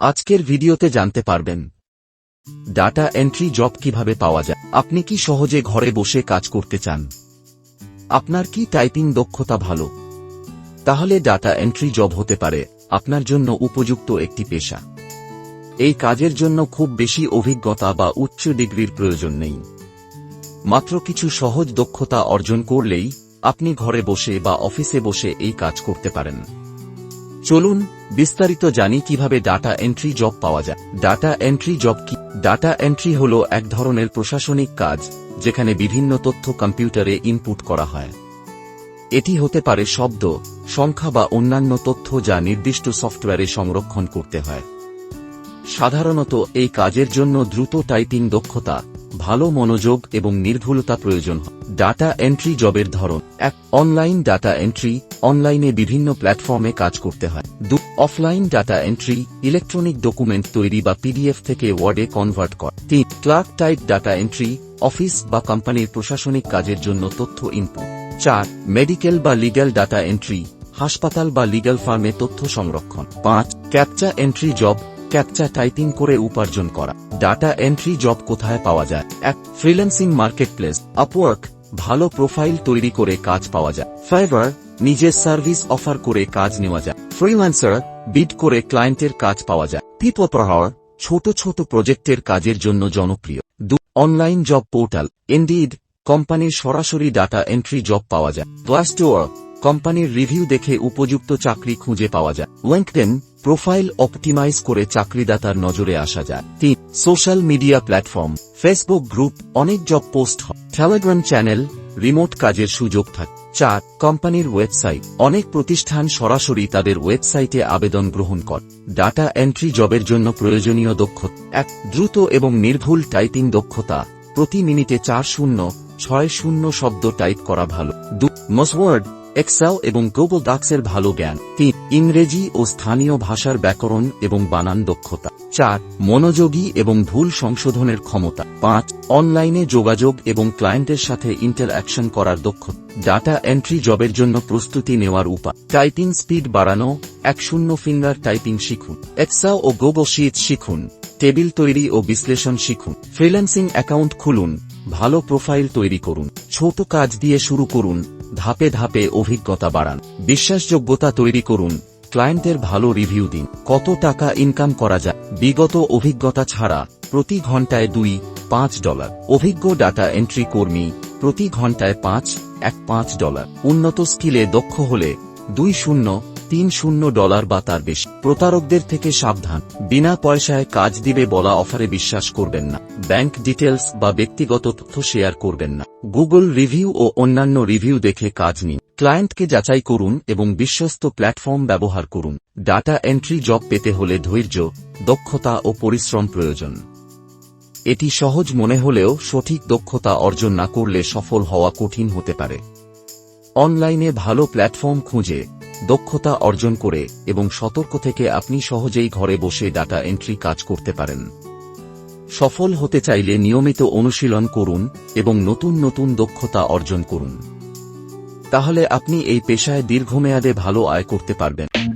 আজকের ভিডিওতে জানতে পারবেন। ডাটা এন্ট্রি জব কীভাবে পাওয়া যায়? আপনি কি সহজে ঘরে বসে কাজ করতে চান? আপনার কি টাইপিং দক্ষতা ভালো? তাহলে ডাটা এন্ট্রি জব হতে পারে, আপনার জন্য উপযুক্ত একটি পেশা। এই কাজের জন্য খুব বেশি অভিজ্ঞতা বা উচ্চ ডিগ্রির প্রয়োজন নেই। মাত্র কিছু সহজ দক্ষতা অর্জন করলেই আপনি ঘরে বসে বা অফিসে বসে এই কাজ করতে পারেন। চলুন বিস্তারিত জানি কীভাবে ডাটা এন্ট্রি জব পাওয়া যায়। ডাটা এন্ট্রি জব কি? ডাটা এন্ট্রি হল এক ধরনের প্রশাসনিক কাজ, যেখানে বিভিন্ন তথ্য কম্পিউটারে ইনপুট করা হয়। এটি হতে পারে শব্দ, সংখ্যা বা অন্যান্য তথ্য যা নির্দিষ্ট সফটওয়্যারে সংরক্ষণ করতে হয়। সাধারণত এই কাজের জন্য দ্রুত টাইপিং দক্ষতা, ভালো মনোযোগ এবং নির্ভুলতা প্রয়োজন হয়। ডাটা এন্ট্রি জবের ধরন। এক অনলাইন ডাটা এন্ট্রি অনলাইনে বিভিন্ন প্ল্যাটফর্মে কাজ করতে হয়। দু offline data entry electronic document তৈরি বা পিডিএফ থেকে ওয়ার্ডে কনভার্ট কর। তিন clerk type data entry office বা কোম্পানির প্রশাসনিক কাজের জন্য তথ্য ইনপুট চার মেডিকেল বা লিগ্যাল ডাটা এন্ট্রি হাসপাতাল বা লিগ্যাল ফার্মে তথ্য সংরক্ষণ। পাঁচ captcha entry job captcha typing করে উপার্জন করা। ডাটা এন্ট্রি জব কোথায় পাওয়া যায়? এক ফ্রিল্যান্সিং মার্কেট মার্কেটপ্লেস আপওয়ার্ক ভালো প্রোফাইল তৈরি করে কাজ পাওয়া যায়। ফাইবার নিজের সার্ভিস অফার করে কাজ নেওয়া যায়। ফ্রিল্যান্সার বিড করে ক্লায়েন্টের কাজ পাওয়া যায়। পিপল পাওয়ার ছোট ছোট প্রজেক্টের কাজের জন্য জনপ্রিয়। দু অনলাইন জব পোর্টাল ইন্ডিড কোম্পানির সরাসরি ডাটা এন্ট্রি জব পাওয়া যায়। গ্লাসডোর কোম্পানির রিভিউ দেখে উপযুক্ত চাকরি খুঁজে পাওয়া যায়। লিঙ্কডইন প্রোফাইল অপটিমাইজ করে চাকরিদাতার নজরে আসা যায়। তিন social media platform Facebook group অনেক জব পোস্ট হয়। টেলিগ্রাম চ্যানেল রিমোট কাজের সুযোগ থাক। চার কোম্পানির ওয়েবসাইট অনেক প্রতিষ্ঠান সরাসরি তাদের ওয়েবসাইটে আবেদন গ্রহণ কর। ডাটা এন্ট্রি জবের জন্য প্রয়োজনীয় দক্ষতা এক, দ্রুত এবং নির্ভুল টাইপিং দক্ষতা। প্রতি মিনিটে চার শূন্য, ছয় শূন্য শব্দ টাইপ করা ভালো। দু মসওয়ার্ড এক্সেল এবং গুগল ডাক্সের ভালো জ্ঞান। তিন, ইংরেজি ও স্থানীয় ভাষার ব্যাকরণ এবং বানান দক্ষতা। চার, মনোযোগী এবং ভুল সংশোধনের ক্ষমতা। পাঁচ, অনলাইনে যোগাযোগ এবং ক্লায়েন্টের সাথে ইন্টারঅ্যাকশন করার দক্ষতা ডাটা এন্ট্রি জবের জন্য প্রস্তুতি নেওয়ার উপায়। টাইপিং স্পিড বাড়ানো, এক শূন্য ফিঙ্গার টাইপিং শিখুন। এক্সেল ও গুগল শিট শিখুন। টেবিল তৈরি ও বিশ্লেষণ শিখুন। ফ্রিল্যান্সিং অ্যাকাউন্ট খুলুন। ভালো প্রোফাইল তৈরি করুন। ছোট কাজ দিয়ে শুরু করুন। ধাপে ধাপে অভিজ্ঞতা বাড়ান। বিশ্বাসযোগ্যতা তৈরি করুন। ক্লায়েন্টের ভালো রিভিউ দিন। কত টাকা ইনকাম করা যায়? বিগত অভিজ্ঞতা ছাড়া প্রতি ঘন্টায় দুই, পাঁচ ডলার। অভিজ্ঞ ডাটা এন্ট্রি কর্মী প্রতি ঘন্টায় পাঁচ, এক, পাঁচ ডলার। উন্নত স্কিলে দক্ষ হলে দুই শূন্য তিন শূন্য ডলার বা তার বেশি। প্রতারকদের থেকে সাবধান। বিনা পয়সায় কাজ দিবে বলা অফারে বিশ্বাস করবেন না। ব্যাংক ডিটেলস বা ব্যক্তিগত তথ্য শেয়ার করবেন না। গুগল রিভিউ ও অন্যান্য রিভিউ দেখে কাজ নিন। ক্লায়েন্টকে যাচাই করুন এবং বিশ্বস্ত প্ল্যাটফর্ম ব্যবহার করুন। ডাটা এন্ট্রি জব পেতে হলে ধৈর্য, দক্ষতা ও পরিশ্রম প্রয়োজন। এটি সহজ মনে হলেও সঠিক দক্ষতা অর্জন না করলে সফল হওয়া কঠিন হতে পারে। অনলাইনে ভালো প্ল্যাটফর্ম খুঁজে। দক্ষতা অর্জন করে এবং সতর্ক থেকে আপনি সহজেই ঘরে বসে ডাটা এন্ট্রি কাজ করতে পারেন। সফল হতে চাইলে নিয়মিত অনুশীলন করুন এবং নতুন নতুন দক্ষতা অর্জন করুন। তাহলে আপনি এই পেশায় দীর্ঘমেয়াদে ভালো আয় করতে পারবেন।